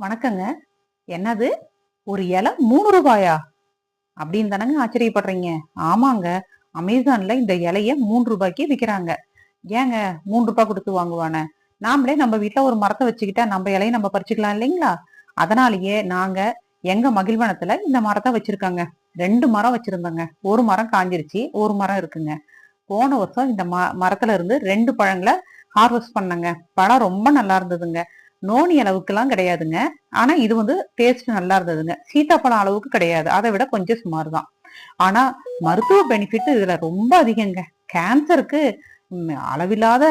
வணக்கங்க. என்னது? ஒரு இலை மூணு ரூபாயா? அப்படின்னு தானங்க ஆச்சரியப்படுறீங்க. ஆமாங்க. அமேசான்ல இந்த இலைய மூணு ரூபாய்க்கு விற்கிறாங்க ஏங்க மூணு ரூபாய் கொடுத்து வாங்குவானே? நாமளே நம்ம வீட்டுல ஒரு மரத்தை வச்சுக்கிட்டா நம்ம இலையை நம்ம பறிச்சுக்கலாம் இல்லைங்களா? அதனாலயே நாங்க எங்க மகிழ்வனத்துல இந்த மரத்தை வச்சிருக்காங்க. ரெண்டு மரம் வச்சிருந்தோங்க. ஒரு மரம் காஞ்சிருச்சு ஒரு மரம் இருக்குங்க. போன வருஷம் இந்த ம மரத்துல இருந்து ரெண்டு பழங்களை ஹார்வெஸ்ட் பண்ணங்க. பழம் ரொம்ப நல்லா இருந்ததுங்க. நோனி அளவுக்குலாம் கிடையாதுங்க. ஆனா இது வந்து டேஸ்ட் நல்லா இருந்ததுங்க. சீத்தாப்பழம் அளவுக்கு கிடையாது. அதை விட கொஞ்சம் சுமார் தான் ஆனா மருத்துவ பெனிஃபிட் இதுல ரொம்ப அதிகங்க. கேன்சருக்கு அளவில்லாத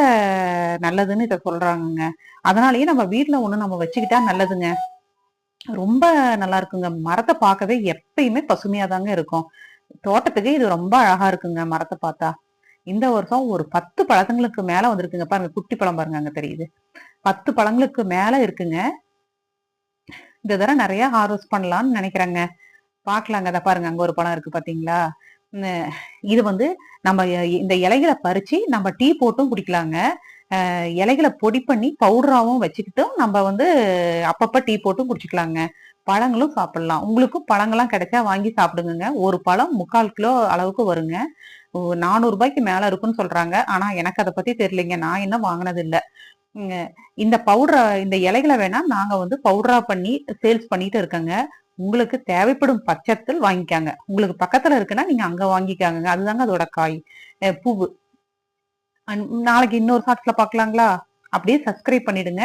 நல்லதுன்னு இதை சொல்றாங்கங்க. அதனாலயே நம்ம வீட்டில் ஒண்ணு நம்ம வச்சுக்கிட்டா நல்லதுங்க. ரொம்ப நல்லா இருக்குங்க. மரத்தை பார்க்கவே எப்பயுமே பசுமையா தாங்க இருக்கும். தோட்டத்துக்கு இது ரொம்ப அழகா இருக்குங்க மரத்தை பார்த்தா. இந்த வருஷம் ஒரு பத்து பழங்களுக்கு மேல வந்திருக்குங்க. பாருங்க குட்டி பழம் பாருங்க அங்க தெரியுது. பத்து பழங்களுக்கு மேல இருக்குங்க. இந்த தடவை நிறைய ஹார்வெஸ்ட் பண்ணலாம்னு நினைக்கிறாங்க. பார்க்கலாங்க. அதை பாருங்க அங்க ஒரு பழம் இருக்கு பாத்தீங்களா? இது வந்து நம்ம இந்த இலைகளை பறிச்சு நம்ம டீ போட்டும் குடிக்கலாங்க. அஹ், இலைகளை பொடி பண்ணி பவுடராகவும் வச்சுக்கிட்டும் நம்ம வந்து அப்பப்ப டீ போட்டும் குடிச்சுக்கலாங்க. பழங்களும் சாப்பிடலாம். உங்களுக்கும் பழங்கள்லாம் கிடைச்சா வாங்கி சாப்பிடுங்க ஒரு பழம் முக்கால் கிலோ அளவுக்கு வருங்க. நானூறுபாய்க்கு நானூறு ரூபாய்க்கு மேல இருக்குன்னு சொல்றாங்க. ஆனா எனக்கு அதை பத்தி தெரியலைங்க. நான் இன்னும் வாங்கினது இல்ல இந்த பவுடரை இந்த இலைகளை வேணா நாங்க வந்து பவுடரா பண்ணி சேல்ஸ் பண்ணிட்டு இருக்கோங்க. உங்களுக்கு தேவைப்படும் பட்சத்தில் வாங்கிக்காங்க. உங்களுக்கு பக்கத்துல இருக்குன்னா நீங்க அங்க வாங்கிக்காங்க அதுதாங்க அதோட காய் பூவு. நாளைக்கு இன்னொரு ஷார்ட்ஸ்ல பார்க்கலாங்களா அப்படியே சப்ஸ்கிரைப் பண்ணிடுங்க.